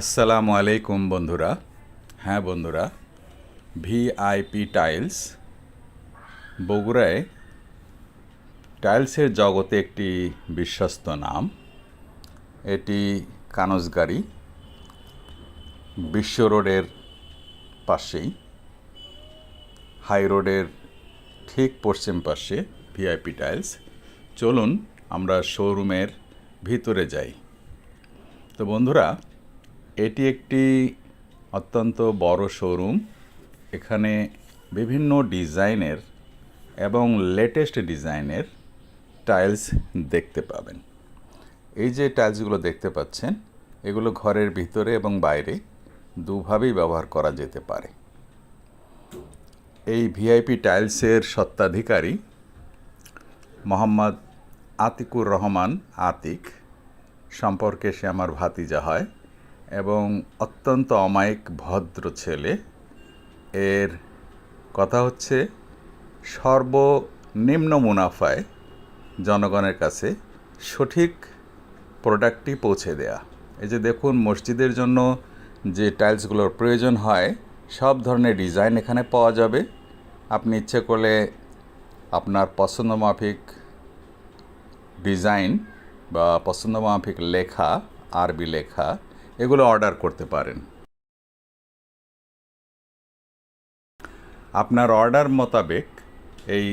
আসসালামু আলাইকুম বন্ধুরা। হ্যাঁ বন্ধুরা, ভিআইপি টাইলস, বগুড়ায় টাইলসের জগতে একটি বিশ্বস্ত নাম। এটি কানজগাড়ি বিশ্ব রোডের পাশেই, হাই রোডের ঠিক পশ্চিম পাশে ভিআইপি টাইলস। চলুন আমরা শোরুমের ভিতরে যাই। তো বন্ধুরা এটি একটি অত্যন্ত বড় শোরুম এখানে বিভিন্ন ডিজাইনের এবং লেটেস্ট ডিজাইনের টাইলস দেখতে পাবেন। এই যে টাইলসগুলো দেখতে পাচ্ছেন, এগুলো ঘরের ভিতরে এবং বাইরে দুভাবেই ব্যবহার করা যেতে পারে। এই ভিআইপি টাইলসের সত্ত্বাধিকারী মোহাম্মদ আতিকুর রহমান আতিক। সম্পর্কে সে আমার ভাতিজা হয়। এবং অত্যন্ত অমায়িক ভদ্র ছেলে। এর কথা হচ্ছে, সর্বনিম্ন মুনাফায় জনগণের কাছে সঠিক প্রোডাক্টটি পৌঁছে দেয়া। এই যে দেখুন, মসজিদের জন্য যে টাইলসগুলোর প্রয়োজন হয়, সব ধরনের ডিজাইন এখানে পাওয়া যাবে। আপনি ইচ্ছে করলে আপনার পছন্দ মাফিক ডিজাইন বা পছন্দ মাফিক লেখা, আরবি লেখা এগুলো অর্ডার করতে পারেন। আপনার অর্ডার মোতাবেক এই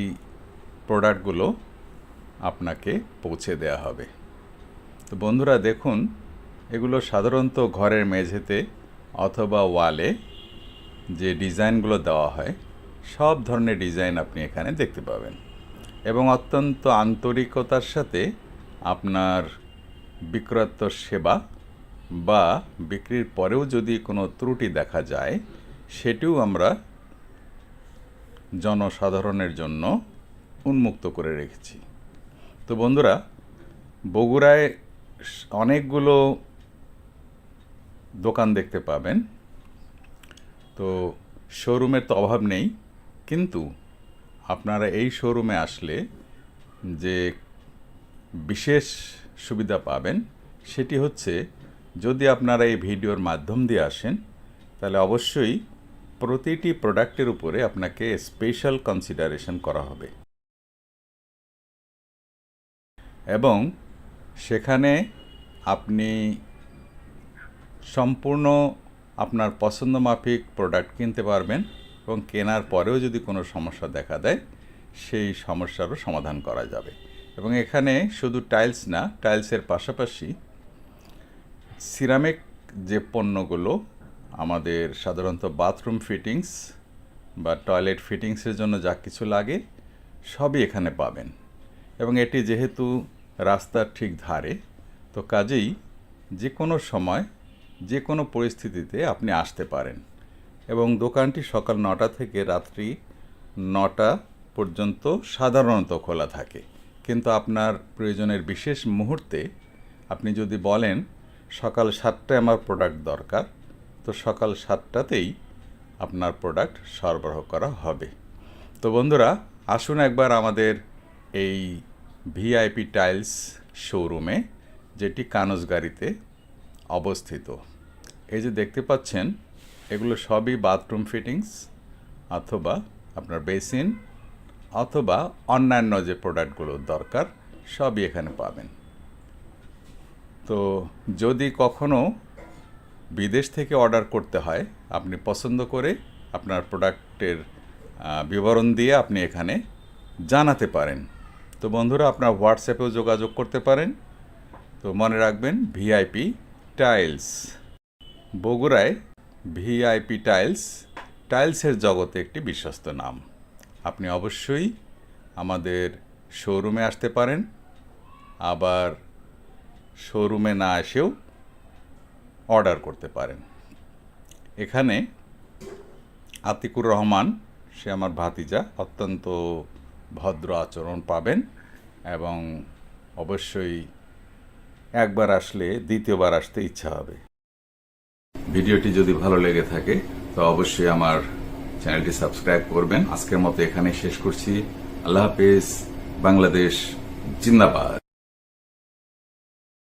প্রোডাক্টগুলো আপনাকে পৌঁছে দেওয়া হবে। তো বন্ধুরা দেখুন, এগুলো সাধারণত ঘরের মেঝেতে অথবা ওয়ালে যে ডিজাইনগুলো দেওয়া হয়, সব ধরনের ডিজাইন আপনি এখানে দেখতে পাবেন। এবং অত্যন্ত আন্তরিকতার সাথে আপনার বিক্রয়ত্ব সেবা বা বিক্রির পরেও যদি কোনো ত্রুটি দেখা যায়, সেটিও আমরা জনসাধারণের জন্য উন্মুক্ত করে রেখেছি। তো বন্ধুরা, বগুড়ায় অনেকগুলো দোকান দেখতে পাবেন। তো শোরুমের তো অভাব নেই, কিন্তু আপনারা এই শোরুমে আসলে যে বিশেষ সুবিধা পাবেন, সেটি হচ্ছে যদি আপনারা এই ভিডিওর মাধ্যম দিয়ে আসেন, তাহলে অবশ্যই প্রতিটি প্রোডাক্টের উপরে আপনাকে স্পেশাল কনসিডারেশন করা হবে। এবং সেখানে আপনি সম্পূর্ণ আপনার পছন্দ মাফিক প্রোডাক্ট কিনতে পারবেন এবং কেনার পরেও যদি কোনো সমস্যা দেখা দেয়, সেই সমস্যারও সমাধান করা যাবে। এবং এখানে শুধু টাইলস না, টাইলসের পাশাপাশি সিরামিক যে পণ্যগুলো, আমাদের সাধারণত বাথরুম ফিটিংস বা টয়লেট ফিটিংসের জন্য যা কিছু লাগে, সবই এখানে পাবেন। এবং এটি যেহেতু রাস্তার ঠিক ধারে, তো কাজেই যে কোনো সময় যে কোনো পরিস্থিতিতে আপনি আসতে পারেন। এবং দোকানটি সকাল নটা থেকে রাত্রি নটা পর্যন্ত সাধারণত খোলা থাকে। কিন্তু আপনার প্রয়োজনের বিশেষ মুহূর্তে আপনি যদি বলেন সকাল সাতটায় আমার প্রোডাক্ট দরকার, তো সকাল সাতটাতেই আপনার প্রোডাক্ট সরবরাহ করা হবে। তো বন্ধুরা, আসুন একবার আমাদের এই ভিআইপি টাইলস শোরুমে যেটি কানজগাড়িতে অবস্থিত। এই যে দেখতে পাচ্ছেন, এগুলো সবই বাথরুম ফিটিংস অথবা আপনার বেসিন অথবা অন্যান্য যে প্রোডাক্টগুলো দরকার, সবই এখানে পাবেন। তো যদি কখনো বিদেশ থেকে অর্ডার করতে হয়, আপনি পছন্দ করে আপনার প্রোডাক্টের বিবরণ দিয়ে আপনি এখানে জানাতে পারেন। তো বন্ধুরা, আপনার হোয়াটসঅ্যাপেও যোগাযোগ করতে পারেন। তো মনে রাখবেন, ভিআইপি টাইলস। বগুড়ায় ভিআইপি টাইলস, টাইলসের জগতে একটি বিশ্বস্ত নাম। আপনি অবশ্যই আমাদের শোরুমে আসতে পারেন। আবার শোরুমে না এসেও অর্ডার করতে পারেন। এখানে আতিকুর রহমান, সে আমার ভাতিজা, অত্যন্ত ভদ্র আচরণ পাবেন এবং অবশ্যই একবার আসলে দ্বিতীয়বার আসতে ইচ্ছা হবে। ভিডিওটি যদি ভালো লেগে থাকে, তো অবশ্যই আমার চ্যানেলটি সাবস্ক্রাইব করবেন। আজকের মতো এখানে শেষ করছি। আল্লাহ হাফেজ। বাংলাদেশ জিন্দাবাদ।